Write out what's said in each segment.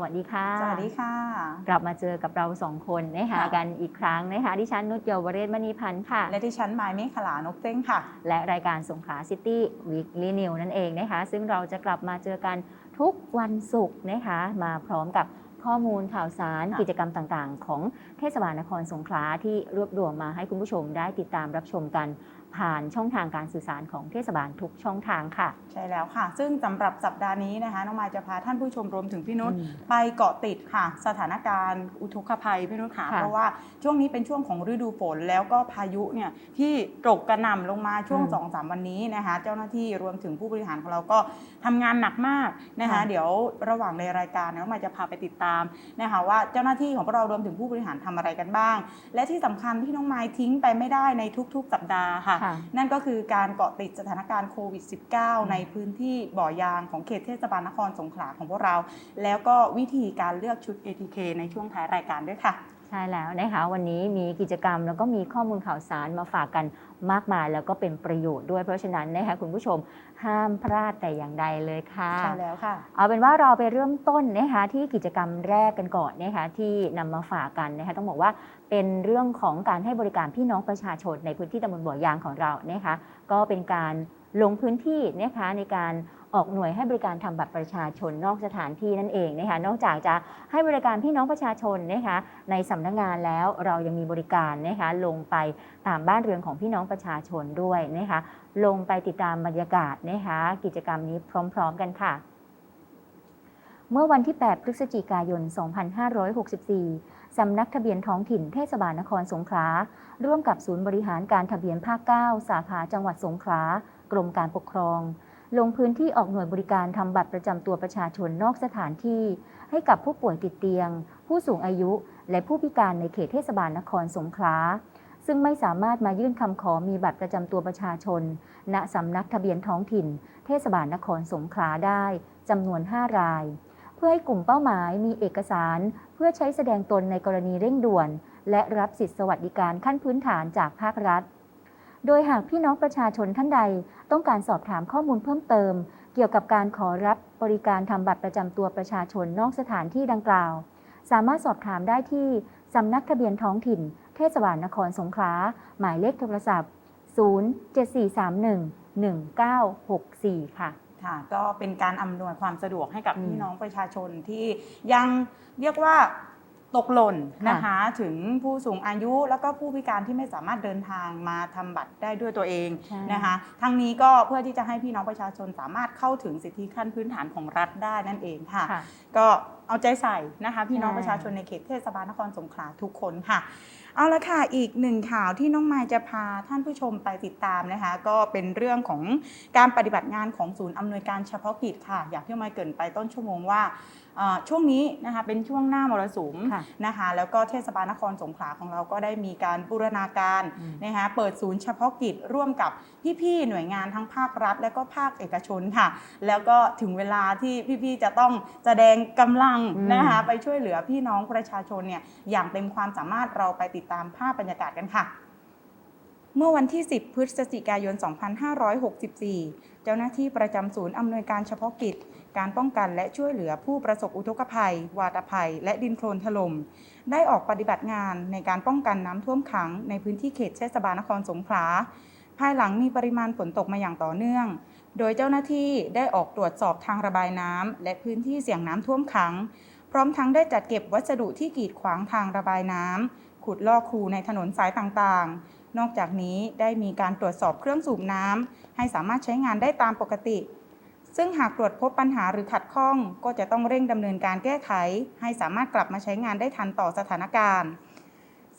สวัสดีค่ะ สวัสดีค่ะ กลับมาเจอกับเราสองคนนะคะค่ะกันอีกครั้งนะคะ ดิฉันนุชเยาวเรศมณีพันธ์ค่ะ และที่ฉันไมายเมฆขลานกเต้งค่ะ และรายการสงขลาซิตี้วีคลีนิวนั่นเองนะคะ ซึ่งเราจะกลับมาเจอกันทุกวันศุกร์นะคะ มาพร้อมกับข้อมูลข่าวสารค่ะกิจกรรมต่างๆ ของเทศบาลนครสงขลาที่รวบรวมมาให้คุณผู้ชมได้ติดตามรับชมกันผ่านช่องทางการสื่อสารของเทศบาลทุกช่องทางค่ะ ใช่แล้วค่ะ ซึ่งสำหรับสัปดาห์นี้นะคะน้องมายจะพาท่านผู้ชมรวมถึงพี่นุชอืมไปเกาะติดค่ะ สถานการณ์อุทกภัยพี่นุชค่ะค่ะ เพราะว่าช่วงนี้เป็นช่วงของฤดูฝนแล้วก็พายุเนี่ยที่ตกกระหน่ำลงมาช่วงอืม2อสามวันนี้นะคะเจ้าหน้าที่รวมถึงผู้บริหารของเราก็ทำงานหนักมากนะคะ ค่ะ เดี๋ยวระหว่างในรายการน้องมายจะพาไปติดตามนะคะว่าเจ้าหน้าที่ของพวกเรารวมถึงผู้บริหารทำอะไรกันบ้าง และที่สำคัญที่น้องมายทิ้งไปไม่ได้ในทุก ๆ สัปดาห์ค่ะค่ะนั่นก็คือการเกาะติดสถานการณ์โควิด -19 ในพื้นที่บ่อยางของเขตเทศบาลนครสงขลาของพวกเรา แล้วก็วิธีการเลือกชุด ATK ในช่วงท้ายรายการด้วยค่ะ ใช่แล้วนะคะวันนี้มีกิจกรรมแล้วก็มีข้อมูลข่าวสารมาฝากกันมากมายแล้วก็เป็นประโยชน์ด้วยเพราะฉะนั้นนะคะคุณผู้ชมห้ามพลาดแต่อย่างใดเลยค่ะใช่แล้วค่ะ เอาเป็นว่าเราไปเริ่มต้นนะคะที่กิจกรรมแรกกันก่อนนะคะที่นำมาฝากกันนะคะต้องบอกว่าเป็นเรื่องของการให้บริการพี่น้องประชาชนในพื้นที่ตำบลบ่อยางของเรานะคะก็เป็นการลงพื้นที่นะคะในการ ออกหน่วยให้บริการทำบัตรประชาชนนอกสถานที่นั่นเองนะคะนอกจากจะให้บริการพี่น้องประชาชนนะคะในสำนักงานแล้วเรายังมีบริการนะคะลงไปตามบ้านเรือนของพี่น้องประชาชนด้วยนะคะลงไปติดตามบรรยากาศนะคะกิจกรรมนี้พร้อม ๆ กันค่ะ เมื่อวันที่ 8 พฤศจิกายน 2564 สำนักทะเบียนท้องถิ่นเทศบาลนครสงขลาร่วมกับศูนย์บริหารการทะเบียนภาค 9 สาขาจังหวัดสงขลากรมการปกครอง ลงพื้นที่ออกหน่วยบริการทำบัตรประจำตัวประชาชนนอกสถานที่ ให้กับผู้ป่วยติดเตียง ผู้สูงอายุ และผู้พิการในเขตเทศบาลนครสงขลาซึ่งไม่สามารถมายื่นคำขอมีบัตรประจำตัวประชาชน ณสำนักทะเบียนท้องถิ่น เทศบาลนครสงขลาได้จำนวน 5 ราย เพื่อให้กลุ่มเป้าหมายมีเอกสาร เพื่อใช้แสดงตนในกรณีเร่งด่วน และรับสิทธิสวัสดิการขั้นพื้นฐานจากภาครัฐ โดยหากพี่น้องประชาชนท่านใด ต้องการสอบถามข้อมูลเพิ่มเติม เกี่ยวกับการขอรับบริการทำบัตรประจำตัวประชาชนนอกสถานที่ดังกล่าว สามารถสอบถามได้ที่สำนักทะเบียนท้องถิ่น เทศบาลนครสงขลาหมายเลขโทรศัพท์ 074311964 ค่ะค่ะก็เป็นการอำนวยความสะดวกให้กับอืมพี่น้องประชาชนที่ยังเรียกว่า ตกหล่นนะคะถึงผู้สูงอายุแล้วก็ผู้พิการที่ไม่สามารถเดินทางมาทำบัตรได้ด้วยตัวเองใช่นะคะทั้งนี้ก็เพื่อที่จะให้พี่น้องประชาชนสามารถเข้าถึงสิทธิขั้นพื้นฐานของรัฐได้นั่นเองค่ะค่ะก็เอาใจใส่นะคะพี่น้องใช่ประชาชนในเขตเทศบาลนครสงขลาทุกคนค่ะ เอาละค่ะอีกหนึ่งข่าวที่น้องมายจะพาท่านผู้ชมไปติดตามนะคะ ก็เป็นเรื่องของการปฏิบัติงานของศูนย์อำนวยการเฉพาะกิจค่ะ อย่างที่มายเกรินไปต้นชั่วโมงว่าเอ่อ ช่วงนี้นะคะเป็นช่วงหน้ามรสุมค่ะนะคะแล้วก็เทศบาลนครสงขลาของเราก็ได้มีการบูรณาการอืมนะคะเปิดศูนย์เฉพาะกิจร่วมกับพี่ๆหน่วยงานทั้งภาครัฐ และก็ภาคเอกชนค่ะ แล้วก็ถึงเวลาที่พี่ๆจะต้องแสดงกำลังอืมนะคะไปช่วยเหลือพี่น้องประชาชนเนี่ยอย่างเต็มความสามารถเราไปติดตามภาพบรรยากาศกันค่ะ เมื่อวันที่ 10 พฤศจิกายน 2564 เจ้าหน้าที่ประจำศูนย์อำนวยการเฉพาะกิจ การป้องกันและช่วยเหลือผู้ประสบอุทกภัย วาตภัย และดินโคลนถล่ม ได้ออกปฏิบัติงานในการป้องกันน้ำท่วมขังในพื้นที่เขตเทศบาลนครสงขลา ภายหลังมีปริมาณฝนตกมาอย่างต่อเนื่อง โดยเจ้าหน้าที่ได้ออกตรวจสอบทางระบายน้ำและพื้นที่เสี่ยงน้ำท่วมขัง พร้อมทั้งได้จัดเก็บวัสดุที่กีดขวางทางระบายน้ำขุดลอกคูในถนนสายต่างๆ นอกจากนี้ได้มีการตรวจสอบเครื่องสูบน้ำให้สามารถใช้งานได้ตามปกติ ซึ่งหากตรวจพบปัญหาหรือขัดข้อง ก็จะต้องเร่งดำเนินการแก้ไข ให้สามารถกลับมาใช้งานได้ทันต่อสถานการณ์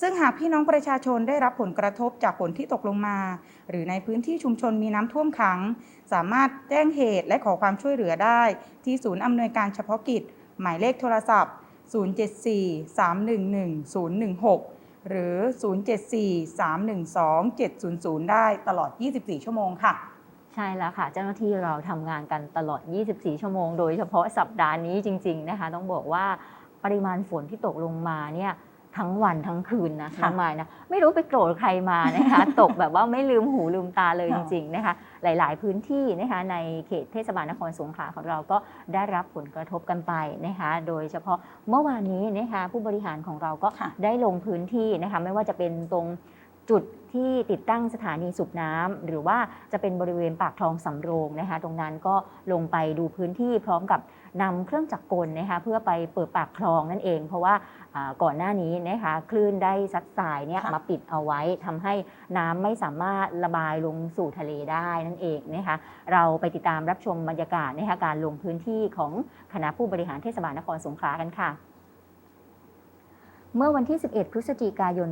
ซึ่งหากพี่น้องประชาชนได้รับผลกระทบจากฝนที่ตกลงมา หรือในพื้นที่ชุมชนมีน้ำท่วมขัง สามารถแจ้งเหตุและขอความช่วยเหลือได้ ที่ศูนย์อำนวยการเฉพาะกิจ หมายเลขโทรศัพท์ 074-311-016 หรือ 074-312-700 ได้ตลอด 24 ชั่วโมงค่ะ ใช่แล้วค่ะ เจ้าหน้าที่เราทำงานกันตลอด 24 ชั่วโมง โดยเฉพาะสัปดาห์นี้จริง ๆ นะคะ ต้องบอกว่าปริมาณฝนที่ตกลงมาเนี่ย ททั้งวันทั้งคืนนะค่ะน้องมายนะไม่รู้ไปโกรธใครมานะคะตกแบบว่าไม่ลืมหูลืมตาเลยจค่ะริงๆนะคะหลาย ๆ พื้นที่นะคะในเขตเทศบาลนครสงขลาของเราก็ได้รับผลกระทบกันไปนะคะโดยเฉพาะเมื่อวานนี้นะคะผู้บริหารของเราก็ค่ะได้ลงพื้นที่นะคะไม่ว่าจะเป็นตรงจุดที่ติดตั้งสถานีสูบน้ำหรือว่าจะเป็นบริเวณปากคลองสำโรงนะคะตรงนั้นก็ลงไปดูพื้นที่พร้อมกับ นำเครื่องจักรกลนะคะเพื่อไปเปิดปากคลองนั่นเอง เพราะว่าอ่าก่อนหน้านี้นะคะคลื่นได้ซัดสายเนี่ยค่ะมาปิดเอาไว้ทำให้น้ำไม่สามารถระบายลงสู่ทะเลได้นั่นเองนะคะเราไปติดตามรับชมบรรยากาศนะคะการลงพื้นที่ของคณะผู้บริหารเทศบาลนครสงขลากันค่ะ เมื่อวันที่ 11 พฤศจิกายน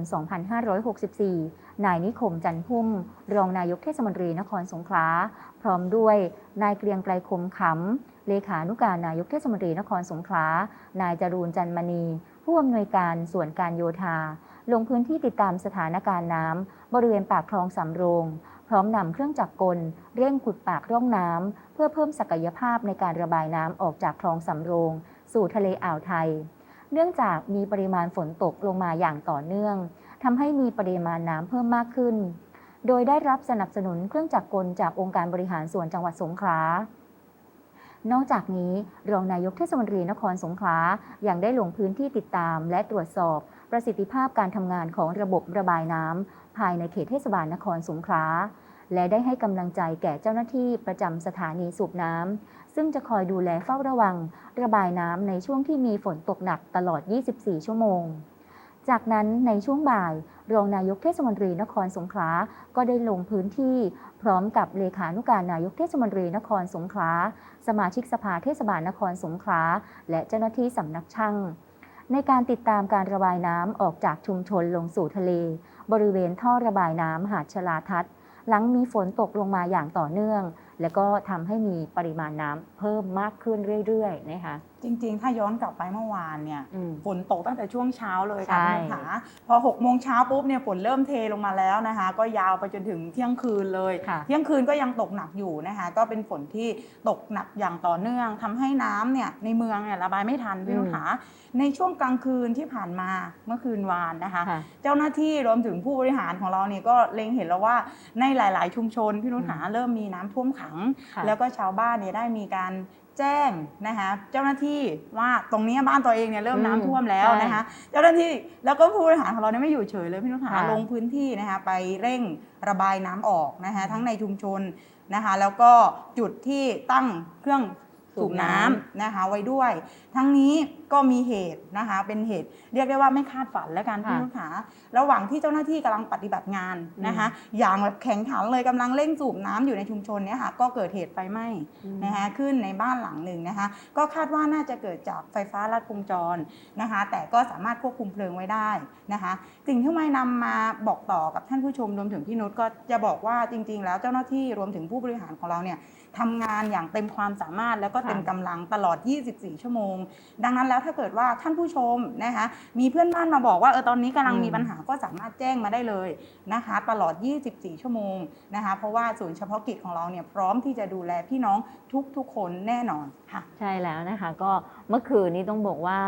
2564 นายนิคมจันพุ่ม รองนายกเทศมนตรีนครสงขลา พร้อมด้วยนายเกรียงไกรคมขำ เลขานุการนายกเทศมนตรีนครสงขลา นายจรูนจันมณี ผู้อำนวยการส่วนการโยธา ลงพื้นที่ติดตามสถานการณ์น้ำบริเวณปากคลองสำโรง พร้อมนำเครื่องจักรกล เร่งขุดปากร่องน้ำเพื่อเพิ่มศักยภาพในการระบายน้ำออกจากคลองสำโรง สู่ทะเลอ่าวไทย เนื่องจากมีปริมาณฝนตกลงมาอย่างต่อเนื่องทำให้มีปริมาณน้ำเพิ่มมากขึ้น โดยได้รับสนับสนุนเครื่องจักรกลจากองค์การบริหารส่วนจังหวัดสงขลา นอกจากนี้รองนายกเทศมนตรีนครสงขลายังได้ลงพื้นที่ติดตาม และตรวจสอบ ประสิทธิภาพการทำงานของระบบระบายน้ำภายในเขตเทศบาลนครสงขลาและได้ให้กำลังใจแก่เจ้าหน้าที่ประจำสถานีสูบน้ำซึ่งจะคอยดูแลเฝ้าระวัง ระบายน้ำในช่วงที่มีฝนตกหนักตลอด 24 ชั่วโมง จากนั้นในช่วงบ่าย รองนายกเทศมนตรีนครสงขลา ก็ได้ลงพื้นที่ พร้อมกับเลขานุการนายกเทศมนตรีนครสงขลา สมาชิกสภาเทศบาลนครสงขลา และเจ้าหน้าที่สำนักช่างในการติดตามการระบายน้ำออกจากชุมชนลงสู่ทะเล บริเวณท่อระบายน้ำหาดชลาทัศน์หลังมีฝนตกลงมาอย่างต่อเนื่อง และก็ทำให้มีปริมาณน้ำเพิ่มมากขึ้นเรื่อยๆนะคะจริงๆ ถ้าย้อนกลับไปเมื่อวานเนี่ยอืมฝนตกตั้งแต่ช่วงเช้าเลยค่ะใช่คุณผู้ชมค่ะพอ6โมงเช้าปุ๊บเนี่ยฝนเริ่มเทลงมาแล้วนะคะ ก็ยาวไปจนถึงเที่ยงคืนเลยค่ะเที่ยงคืนก็ยังตกหนักอยู่นะคะ ก็เป็นฝนที่ตกหนักอย่างต่อเนื่องทำให้น้ำเนี่ยในเมืองเนี่ยระบายไม่ทันพี่นุชขาในช่วงกลางคืนที่ผ่านมาเมื่อคืนวานนะคะค่ะเจ้าหน้าที่รวมถึงผู้บริหารของเราเนี่ยก็เล็งเห็นแล้วว่าในหลาย ๆ ชุมชนพี่นุชขาเริ่มมีน้ำท่วมขังค่ะแล้วก็ชาวบ้านเนี่ยได้มีการ แจ้งนะคะเจ้าหน้าที่ว่าตรงนี้บ้านตัวเองเนี่ยเริ่มน้ำท่วมแล้วนะคะเจ้าหน้าที่แล้วก็ผู้บริหารของเราเนี่ยไม่อยู่เฉยเลยพี่นุชขาค่ะลงพื้นที่นะคะไปเร่งระบายน้ำออกนะคะทั้งในชุมชนนะคะแล้วก็จุดที่ตั้งเครื่อง สูบน้ำนะคะไว้ด้วย ทั้งนี้ก็มีเหตุนะคะเป็นเหตุเรียกได้ว่าไม่คาดฝันแล้วกันพี่ค่ะนุชขาระหว่างที่เจ้าหน้าที่กำลังปฏิบัติงานนะคะ อย่างแบบแข็งขันเลยกำลังเร่งสูบน้ำอยู่ในชุมชนเนี่ยค่ะก็เกิดเหตุไฟไหม้นะคะขึ้นในบ้านหลังหนึ่งนะคะ ก็คาดว่าน่าจะเกิดจากไฟฟ้าลัดวงจรนะคะ แต่ก็สามารถควบคุมเพลิงไว้ได้นะคะสิ่งที่ไม่นำมาบอกต่อกับท่านผู้ชมรวมถึงพี่นุชก็จะบอกว่าจริง ๆ แล้วเจ้าหน้าที่รวมถึงผู้บริหารของเราเนี่ย ทำงานอย่างเต็มความสามารถแล้วก็เต็มค่ะกำลังตลอด 24 ชั่วโมง ดังนั้นแล้วถ้าเกิดว่าท่านผู้ชมนะคะมีเพื่อนบ้านมาบอกว่าเออตอนนี้กำลังมีปัญหาก็สามารถแจ้งมาได้เลยนะคะ ตลอด 24 ชั่วโมงนะคะเพราะว่าศูนย์เฉพาะกิจของเราเนี่ยพร้อมที่จะดูแลพี่น้องทุกๆคนแน่นอนค่ะใช่แล้วนะคะ ก็เมื่อคืนนี้ต้องบอกว่า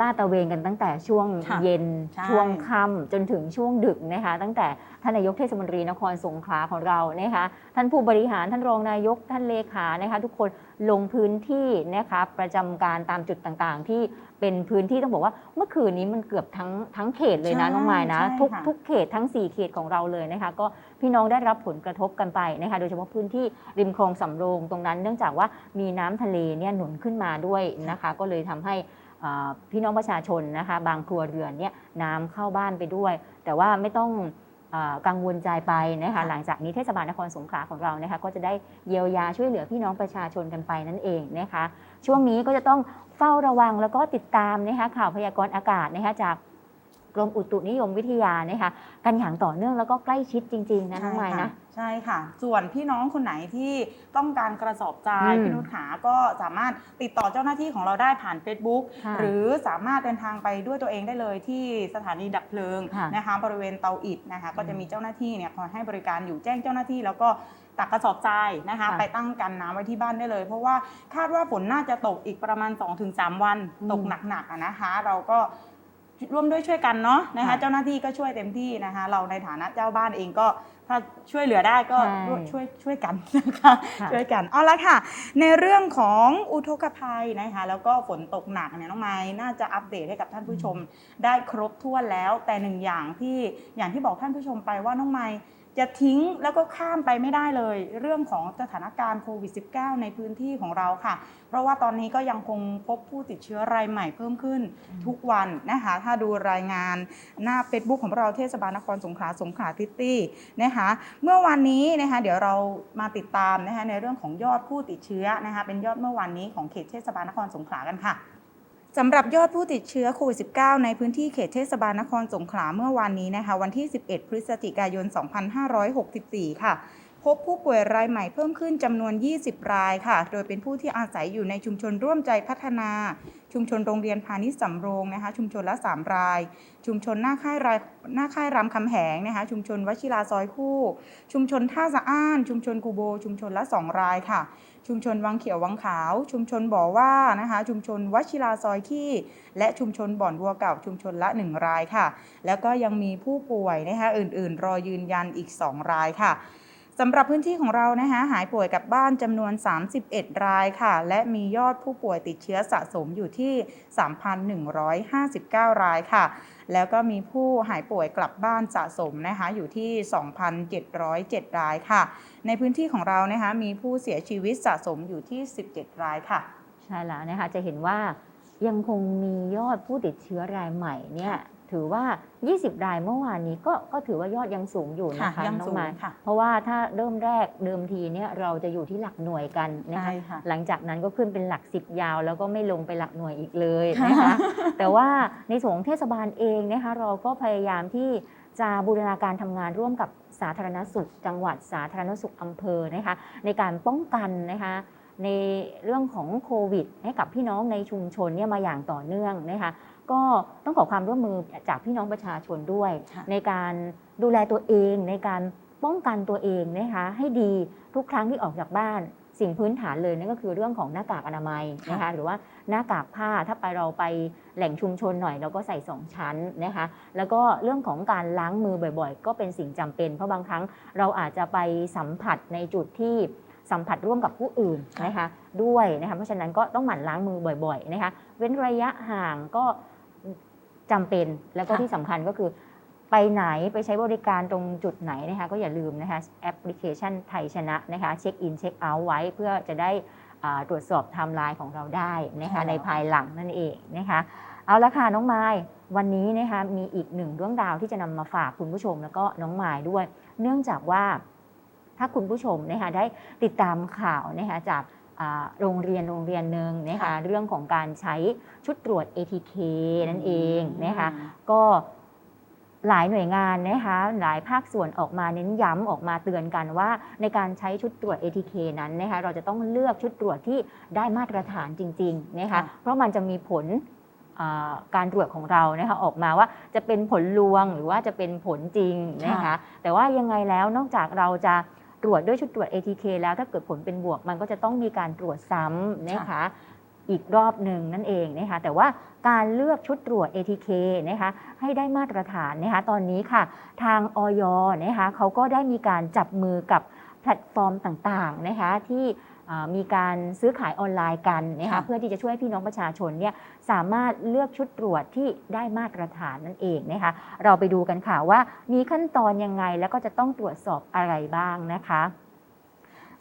ลาดตระเวนกันตั้งแต่ช่วงค่ะเย็นใช่ช่วงค่ำจนถึงช่วงดึกนะคะ ตั้งแต่ท่านนายกเทศมนตรีนครสงขลาของเรานะคะ ท่านผู้บริหารท่านรองนายกท่านเลขานะคะ ทุกคนลงพื้นที่นะคะประจำการตามจุดต่างๆ ที่เป็นพื้นที่ต้องบอกว่า เมื่อคืนนี้มันเกือบทั้งทั้งเขตเลยนะใช่น้องไม้นะใช่ทุกค่ะทุกเขตทั้ง 4 เขตของเราเลยนะคะ ก็พี่น้องได้รับผลกระทบกันไปนะคะ โดยเฉพาะพื้นที่ริมคลองสำโรงตรงนั้น เนื่องจากว่ามีน้ำทะเลเนี่ยหนุนขึ้นมาด้วยนะคะ ก็เลยทำให้อ่า พี่น้องประชาชนนะคะบางครัวเรือนเนี่ยน้ำเข้าบ้านไปด้วย แต่ว่าไม่ต้องอากังวลใจไปนะคะหลังจากนี้เทศบาลนครสงขลาของเรานะคะก็จะได้เยียวยาช่วยเหลือพี่น้องประชาชนกันไปนั่นเองนะคะช่วงนี้ก็จะต้องเฝ้าระวังแล้วก็ติดตามนะคะข่าวพยากรณ์อากาศนะคะจากกรมอุตุนิยมวิทยานะคะกันอย่างต่อเนื่องแล้วก็ใกล้ชิดจริง ๆ นะน้องไม้นะ ใช่ค่ะ ส่วนพี่น้องคนไหนที่ต้องการกระสอบทรายอืมพี่นุชขาก็สามารถติดต่อเจ้าหน้าที่ของเราได้ผ่าน Facebook ค่ะหรือสามารถเดินทางไปด้วยตัวเองได้เลยที่สถานีดับเพลิงค่ะนะคะบริเวณเตาอิฐนะคะ ก็จะอืมมีเจ้าหน้าที่เนี่ยคอยให้บริการอยู่แจ้งเจ้าหน้าที่ แล้วก็ตักกระสอบทรายนะคะ ค่ะไปตั้งกันน้ำไว้ที่บ้านได้เลย เพราะว่าคาดว่าฝนน่าจะตกอีกประมาณ 2-3 วันอืม ตกหนักๆอะนะคะ เราก็ร่วมด้วยช่วยกันเนาะนะคะ ค่ะ เจ้าหน้าที่ก็ช่วยเต็มที่นะคะ เราในฐานะเจ้าบ้านเองก็ ถ้าช่วยเหลือได้ก็ใช่ร่วมช่วยช่วยกันนะคะค่ะช่วยกันเอาละค่ะ ในเรื่องของอุทกภัยนะคะแล้วก็ฝนตกหนักเนี่ยน้องไม้น่าจะอัปเดตให้กับท่านผู้ชมได้ครบถ้วนแล้ว แต่หนึ่งอย่างที่อย่างที่บอกท่านผู้ชมไปว่าน้องไม้ จะทิ้งแล้วก็ข้ามไปไม่ได้เลย เรื่องของสถานการณ์โควิด -19 ในพื้นที่ของเราค่ะ เพราะว่าตอนนี้ก็ยังคงพบผู้ติดเชื้อรายใหม่เพิ่มขึ้นทุกวันนะคะ ถ้าดูรายงานหน้า Facebook ของเราเทศบาลนครสงขลาสงขลาทิตตี้นะคะ เมื่อวันนี้นะคะเดี๋ยวเรามาติดตามนะคะในเรื่องของยอดผู้ติดเชื้อนะคะเป็นยอดเมื่อวันนี้ของเขตเทศบาลนครสงขลากันค่ะ สำหรับยอดผู้ติดเชื้อโควิด -19 ในพื้นที่เขตเทศบาลนครสงขลาเมื่อวานนี้นะคะ วันที่ 11 พฤศจิกายน 2564 ค่ะ พบผู้ป่วยรายใหม่เพิ่มขึ้นจำนวน 20 รายค่ะ โดยเป็นผู้ที่อาศัยอยู่ในชุมชนร่วมใจพัฒนา ชุมชนโรงเรียนพาณิชย์สำโรงนะคะ ชุมชนละ 3 ราย ชุมชนหน้าค่ายรายหน้าค่ายรามคำแหงนะคะ ชุมชนวชิราซอยคู่ ชุมชนท่าสะอ้าน ชุมชนกูโบ ชุมชนละ 2 รายค่ะ ชุมชนวังเขียววังขาว ชุมชนบ่อว่านะคะ ชุมชนวชิราซอยขี้ และชุมชนบ่อนวัวเก่า ชุมชนละ 1 รายค่ะ แล้วก็ยังมีผู้ป่วยนะคะอื่น ๆ รอยืนยันอีก 2 รายค่ะ สำหรับพื้นที่ของเรานะคะหายป่วยกลับบ้านจำนวน 31 รายค่ะ และมียอดผู้ป่วยติดเชื้อสะสมอยู่ที่ 3,159 รายค่ะ แล้วก็มีผู้หายป่วยกลับบ้านสะสมนะคะอยู่ที่ 2,707 รายค่ะ ในพื้นที่ของเรานะคะมีผู้เสียชีวิตสะสมอยู่ที่ 17 รายค่ะ ใช่แล้วนะคะจะเห็นว่ายังคงมียอดผู้ติดเชื้อรายใหม่เนี่ย ถือว่า 20 รายเมื่อวานนี้ก็ก็ถือว่ายอดยังสูงอยู่นะคะค่ะยังน้อสูงงไม้ค่ะเพราะว่าถ้าเริ่มแรกเดิมทีเนี่ยเราจะอยู่ที่หลักหน่วยกันนะคะใช่ค่ะหลังจากนั้นก็ขึ้นเป็นหลักสิบยาว แล้วก็ไม่ลงไปหลักหน่วยอีกเลยนะคะแต่ว่าในส่วนของเทศบาลเองนะคะเราก็พยายามที่จะบูรณาการทำงานร่วมกับสาธารณสุข จังหวัดสาธารณสุขอำเภอนะคะในการป้องกันนะคะในเรื่องของโควิด ให้กับพี่น้องในชุมชนเนี่ยมาอย่างต่อเนื่องนะคะ ก็ต้องขอความร่วมมือจากพี่น้องประชาชนด้วยค่ะในการดูแลตัวเองในการป้องกันตัวเองนะคะให้ดีทุกครั้งที่ออกจากบ้านสิ่งพื้นฐานเลยนั่นก็คือเรื่องของหน้ากากอนามัยนะคะหรือว่าหน้ากากผ้าถ้าไปเราไปแหล่งชุมชนหน่อยเราก็ใส่สองชั้นนะคะแล้วก็เรื่องของการล้างมือบ่อยๆ ก็เป็นสิ่งจำเป็น เพราะบางครั้งเราอาจจะไปสัมผัสในจุดที่สัมผัสร่วมกับผู้อื่นนะคะด้วยนะคะเพราะฉะนั้นก็ต้องหมั่นล้างมือบ่อยๆนะคะเว้นระยะห่างก็ จำเป็นแล้วก็ค่ะที่สำคัญก็คือ ไปไหนไปใช้บริการตรงจุดไหนนะคะก็อย่าลืมนะคะแอปพลิเคชันไทยชนะนะคะเช็คอินเช็คเอาท์ไว้เพื่อจะได้อ่าตรวจสอบไทม์ไลน์ของเราได้นะคะในภายหลังนั่นเองนะคะเอาละค่ะน้องไม้วันนี้นะคะมีอีกหนึ่งเรื่องราวที่จะนำมาฝากคุณผู้ชมแล้วก็น้องไม้ด้วย เนื่องจากว่าถ้าคุณผู้ชมนะคะได้ติดตามข่าวนะคะจากอ่า โรงเรียนโรงเรียนหนึ่งนะคะค่ะเรื่องของการใช้ชุดตรวจ ATK นั่นเองนะคะอืมก็หลายหน่วยงานนะคะหลายภาคส่วนออกมาเน้นย้ำออกมาเตือนกันว่า ในการใช้ชุดตรวจ ATK นั้นนะคะเราจะต้องเลือกชุดตรวจที่ได้มาตรฐานจริงๆนะคะค่ะเพราะมันจะมีผลอ่าการตรวจของเรานะคะออกมาว่าจะเป็นผลลวงหรือว่าจะเป็นผลจริงนะคะแต่ว่ายังไงแล้วนอกจากเราจะ ตรวจด้วยชุดตรวจ ATK แล้วถ้าเกิดผลเป็นบวก มันก็จะต้องมีการตรวจซ้ำนะคะอีกรอบหนึ่งนั่นเองนะคะแต่ว่าการเลือกชุดตรวจ ATK นะคะให้ได้มาตรฐานนะคะตอนนี้ค่ะ ทางออยนะคะเขาก็ได้มีการจับมือกับแพลตฟอร์มต่างๆนะคะที่อ่า มีการซื้อขายออนไลน์กันนะคะค่ะเพื่อที่จะช่วยให้พี่น้องประชาชนเนี่ยสามารถเลือกชุดตรวจที่ได้มาตรฐานนั่นเองนะคะเราไปดูกันค่ะว่ามีขั้นตอนยังไงแล้วก็จะต้องตรวจสอบอะไรบ้างนะคะ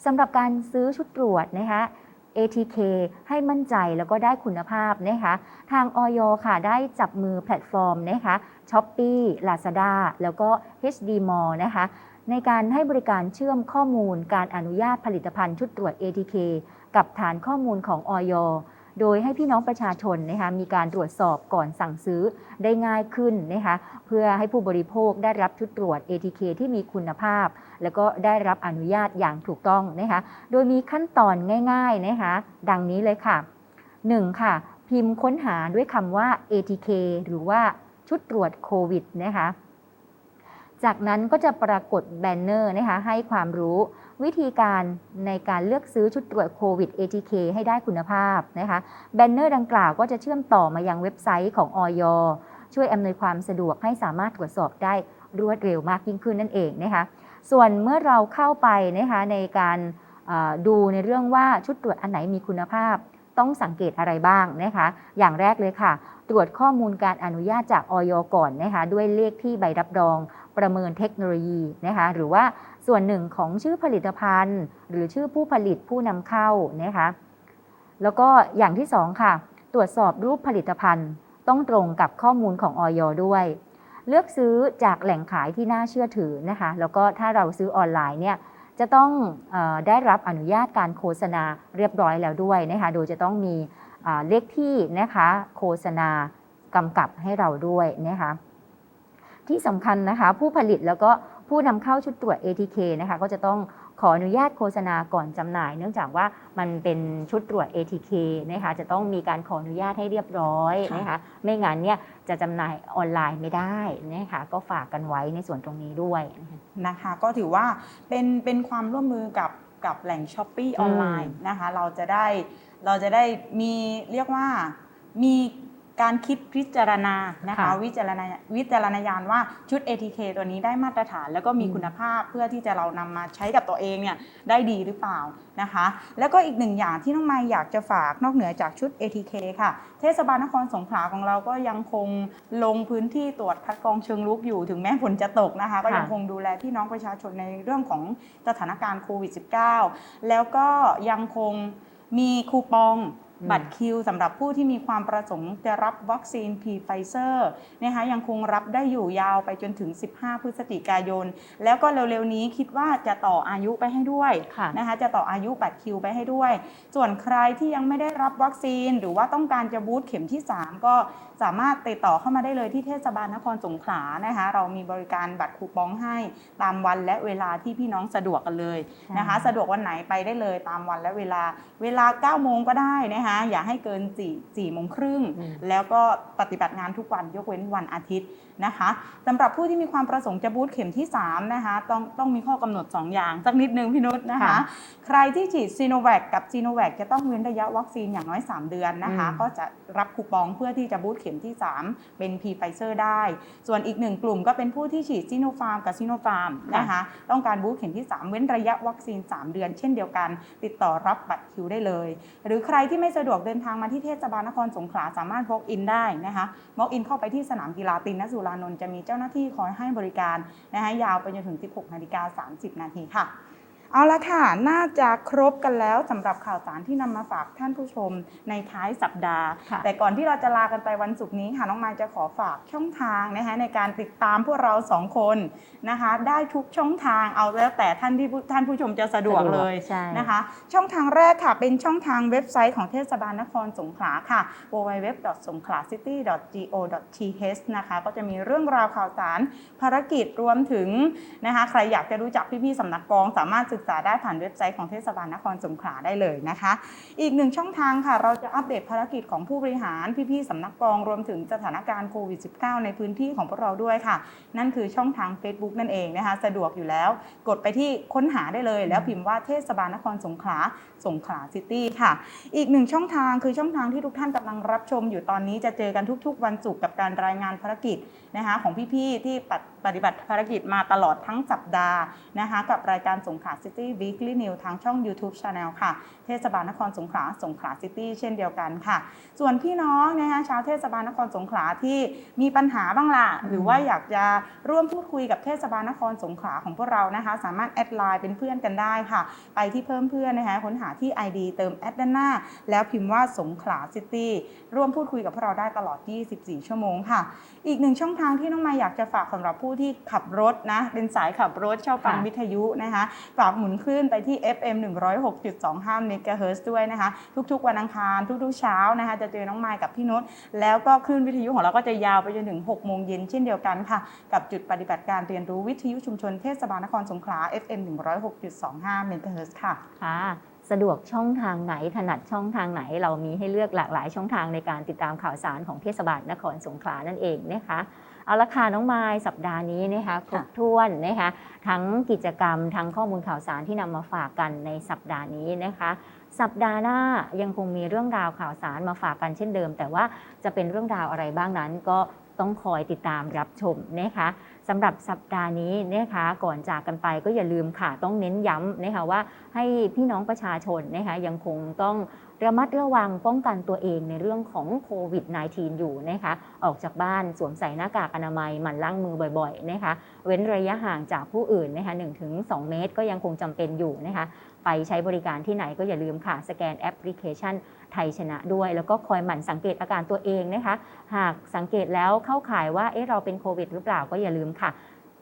สำหรับการซื้อชุดตรวจนะคะ ATK ให้มั่นใจแล้วก็ได้คุณภาพนะคะ ทางออยค่ะได้จับมือแพลตฟอร์มนะคะ Shopee Lazada แล้วก็ HD Mall นะคะ ในการให้บริการเชื่อมข้อมูลการอนุญาตผลิตภัณฑ์ชุดตรวจ ATK กับฐานข้อมูลของออยโดยให้พี่น้องประชาชนนะคะมีการตรวจสอบก่อนสั่งซื้อได้ง่ายขึ้นนะคะเพื่อให้ผู้บริโภคได้รับชุดตรวจ ATK ที่มีคุณภาพ แล้วก็ได้รับอนุญาตอย่างถูกต้องนะคะโดยมีขั้นตอนง่ายๆนะคะดังนี้เลยค่ะ 1. ค่ะ พิมพ์ค้นหาด้วยคำว่า ATK หรือว่าชุดตรวจโควิดนะคะ จากนั้นก็จะปรากฏแบนเนอร์นะคะให้ความรู้วิธีการในการเลือกซื้อชุดตรวจโควิด ATK ให้ได้คุณภาพนะคะแบนเนอร์ดังกล่าวก็จะเชื่อมต่อมายังเว็บไซต์ของออยช่วยอำนวยความสะดวกให้สามารถตรวจสอบได้รวดเร็วมากยิ่งขึ้นนั่นเองนะคะส่วนเมื่อเราเข้าไปนะคะในการดูในเรื่องว่าชุดตรวจอันไหนมีคุณภาพ ต้องสังเกตอะไรบ้างนะคะ อย่างแรกเลยค่ะ ตรวจข้อมูลการอนุญาตจากออยก่อนนะคะ ด้วยเลขที่ใบรับรอง ประเมินเทคโนโลยีนะคะหรือว่าส่วนหนึ่งของชื่อผลิตภัณฑ์ หรือชื่อผู้ผลิตผู้นำเข้านะคะแล้วก็อย่างที่สองค่ะ ตรวจสอบรูปผลิตภัณฑ์ ต้องตรงกับข้อมูลของออยด้วย เลือกซื้อจากแหล่งขายที่น่าเชื่อถือนะคะแล้วก็ถ้าเราซื้อออนไลน์เนี่ยจะต้องอได้รับอนุญาตการโฆษณาเรียบร้อยแล้วด้วยนะคะโดยจะต้องมีเลขที่นะคะโฆษณากำกับให้เราด้วยนะคะ ที่สำคัญนะคะ ผู้ผลิตแล้วก็ผู้นำเข้าชุดตรวจ ATK นะคะก็จะต้องขออนุญาตโฆษณาก่อนจำหน่าย เนื่องจากว่ามันเป็นชุดตรวจ ATK นะคะจะต้องมีการขออนุญาตให้เรียบร้อยนะคะไม่งั้นเนี่ยจะจำหน่ายออนไลน์ไม่ได้นะคะก็ฝากกันไว้ในส่วนตรงนี้ด้วยนะคะนะคะก็ถือว่าเป็นเป็นความร่วมมือกับกับแหล่งช้อปปี้ออนไลน์นะคะเราจะได้เราจะได้มีเรียกว่ามี การคิดพิจารณานะคะค่ะวิจารณาวิจารณญาณว่าชุด ATK ตัวนี้ได้มาตรฐาน แล้วก็มีอืมคุณภาพเพื่อที่จะเรานำมาใช้กับตัวเองเนี่ยได้ดีหรือเปล่านะคะ แล้วก็อีกหนึ่งอย่างที่น้องไมค์อยากจะฝากนอกเหนือจากชุด ATK ค่ะ เทศบาลนครสงขลาของเราก็ยังคงลงพื้นที่ตรวจคัดกรองเชิงลุกอยู่ถึงแม้ฝนจะตกนะคะ ก็ยังค่ะคงดูแลพี่น้องประชาชนในเรื่องของสถานการณ์โควิด -19 แล้วก็ยังคงมีคูปองอืม บัตรคิวสำหรับผู้ที่มีความประสงค์จะรับวัคซีนพีไฟเซอร์นะคะยังคงรับได้อยู่ยาวไปจนถึง 15 พฤศจิกายน แล้วก็เร็วๆนี้คิดว่าจะต่ออายุไปให้ด้วยค่ะนะคะจะต่ออายุบัตรคิวไปให้ด้วย ส่วนใครที่ยังไม่ได้รับวัคซีน หรือว่าต้องการจะบูสต์เข็มที่ 3 ก็สามารถติดต่อเข้ามาได้เลยที่เทศบาลนครสงขลานะคะ เรามีบริการบัตรคูปองให้ตามวันและเวลาที่พี่น้องสะดวกกันเลยนะคะใช่สะดวกวันไหนไปได้เลยตามวันและเวลา เวลา 9 โมงก็ได้นะคะ อย่าให้เกิน4 4โมงครึ่งอืมแล้วก็ปฏิบัติงานทุกวันยกเว้นวันอาทิตย์นะคะสำหรับผู้ที่มีความประสงค์จะบูสต์เข็มที่ 3 นะคะ ต้องต้องมีข้อกำหนด 2 อย่าง สักนิดนึงพี่นุชนะคะค่ะใครที่ฉีดซีโนแวคกับซีโนแวคจะต้องเว้นระยะวัคซีนอย่างน้อย 3 เดือนนะคะอืมก็จะรับคูปองเพื่อที่จะบูสต์เข็มที่ 3 เป็นพีไฟเซอร์ได้ ส่วนอีกหนึ่งกลุ่มก็เป็นผู้ที่ฉีดซีโนฟาร์มกับซีโนฟาร์มนะคะต้องการบูสต์เข็มที่ 3 เว้นระยะวัคซีน 3 เดือน เช่นเดียวกัน ติดต่อรับบัตรคิวได้เลย หรือใครที่ไม่สะดวกเดินทางมาที่เทศบาลนครสงขลาสามารถ walk in ได้นะคะ walk in เข้าไปที่สนามกีฬาตินนสุรานนท์จะมีเจ้าหน้าที่คอยให้บริการนะคะยาวไปจนถึง 16นาฬิกา30 นาทีค่ะ เอาละค่ะ น่าจะครบกันแล้วสำหรับข่าวสารที่นำมาฝากท่านผู้ชมในท้ายสัปดาห์ค่ะแต่ก่อนที่เราจะลากันไปวันศุกร์นี้ค่ะ น้องมายจะขอฝากช่องทางนะคะในการติดตามพวกเราสองคนนะคะ ได้ทุกช่องทางเอาแล้วแต่ท่านที่ผู้ท่านผู้ชมจะสะดวกเลยใช่นะคะ ช่องทางแรกค่ะ เป็นช่องทางเว็บไซต์ของเทศบาลนครสงขลาค่ะ www.songkhlacity.go.th นะคะก็จะมีเรื่องราวข่าวสารภารกิจรวมถึงนะคะใครอยากจะรู้จักพี่ๆสำนักกองสามารถศึกษาได้ผ่านเว็บไซต์ของเทศบาลนครสงขลาได้เลยนะคะ อีกหนึ่งช่องทางค่ะเราจะอัปเดตภารกิจของผู้บริหารพี่ๆสำนักกองรวมถึงสถานการณ์โควิด -19 ในพื้นที่ของพวกเราด้วยค่ะ นั่นคือช่องทาง Facebook นั่นเองนะคะ สะดวกอยู่แล้ว กดไปที่ค้นหาได้เลย แล้วพิมพ์ว่าเทศบาลนครสงขลาสงขลาซิตี้ค่ะ อีกหนึ่งช่องทางคือช่องทางที่ทุกท่านกำลังรับชมอยู่ตอนนี้จะเจอกันทุกๆ วันศุกร์กับการรายงานภารกิจนะคะของพี่ๆที่ปฏิ ปฏิบัติภารกิจมาตลอดทั้งสัปดาห์นะคะกับรายการสงขลาซิตี้ Weekly News ทางช่อง YouTube Channel ค่ะ เทศบาลนครสงขลาสงขลาซิตี้เช่นเดียวกันค่ะ ส่วนพี่น้องนะคะชาวเทศบาลนครสงขลาที่มีปัญหาบ้างล่ะหรือว่าอยากจะร่วมพูดคุยกับเทศบาลนครสงขลาของพวกเรานะคะ สามารถแอดไลน์เป็นเพื่อนกันได้ค่ะ ไปที่เพิ่มเพื่อนนะคะค้นหาที่ ID เติมแอดด้านหน้า แล้วพิมพ์ว่าสงขลาซิตี้ร่วมพูดคุยกับพวกเราได้ตลอด 24 ชั่วโมงค่ะ อีกหนึ่งช่องทางที่น้องมาอยากจะฝากสำหรับผู้ที่ขับรถนะ เป็นสายขับรถชอบฟังค่ะวิทยุนะคะ ฝากหมุนคลื่นไปที่ FM 106.25 MHz ด้วยนะคะ ทุกๆ วันอังคาร ทุกๆ เช้านะคะ จะเจอน้องมายกับพี่นุชแล้วก็คลื่นวิทยุของเราก็จะยาวไปจนถึง 6 โมงเย็นเช่นเดียวกันค่ะ กับจุดปฏิบัติการเรียนรู้วิทยุชุมชนเทศบาลนครสงขลา FM 106.25 MHz ค่ะค่ะสะดวกช่องทางไหนถนัดช่องทางไหน เรามีให้เลือกหลากหลายช่องทางในการติดตามข่าวสารของเทศบาลนครสงขลานั่นเองนะคะ เอาละค่ะน้องไม้สัปดาห์นี้นะคะครบถ้วนนะคะทั้งกิจกรรมทั้งข้อมูลข่าวสารที่นำมาฝากกันในสัปดาห์นี้นะคะ สัปดาห์หน้ายังคงมีเรื่องราวข่าวสารมาฝากกันเช่นเดิม แต่ว่าจะเป็นเรื่องราวอะไรบ้างนั้นก็ต้องคอยติดตามรับชมนะคะสำหรับสัปดาห์นี้นะคะก่อนจากกันไปก็อย่าลืมค่ะต้องเน้นย้ำนะคะว่าให้พี่น้องประชาชนนะคะยังคงต้อง ระมัดระวังป้องกันตัวเองในเรื่องของโควิด -19 อยู่นะคะ ออกจากบ้านสวมใส่หน้ากากอนามัยหมั่นล้างมือบ่อยๆนะคะ เว้นระยะห่างจากผู้อื่นนะคะ1-2 เมตรก็ยังคงจำเป็นอยู่นะคะ ไปใช้บริการที่ไหนก็อย่าลืมค่ะ สแกนแอปพลิเคชันไทยชนะด้วย แล้วก็คอยหมั่นสังเกตอาการตัวเองนะคะ หากสังเกตแล้วเข้าข่ายว่าเอ๊ะเราเป็นโควิดหรือเปล่าก็อย่าลืมค่ะ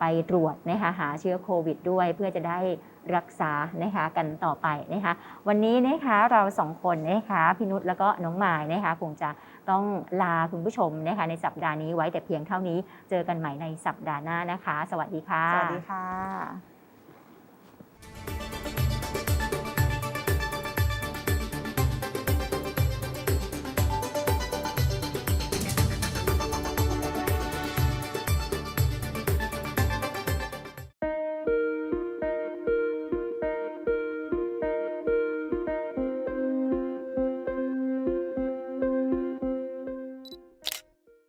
ไปตรวจนะคะหาเชื้อโควิดด้วยเพื่อจะได้รักษานะคะกันต่อไปนะคะวันนี้นะคะเราสองคนนะคะพินุษแล้วก็น้องหมายนะคะคงจะต้องลาคุณผู้ชมนะคะในสัปดาห์นี้ไว้แต่เพียงเท่านี้เจอกันใหม่ในสัปดาห์หน้านะคะ สวัสดีค่ะ สวัสดีค่ะ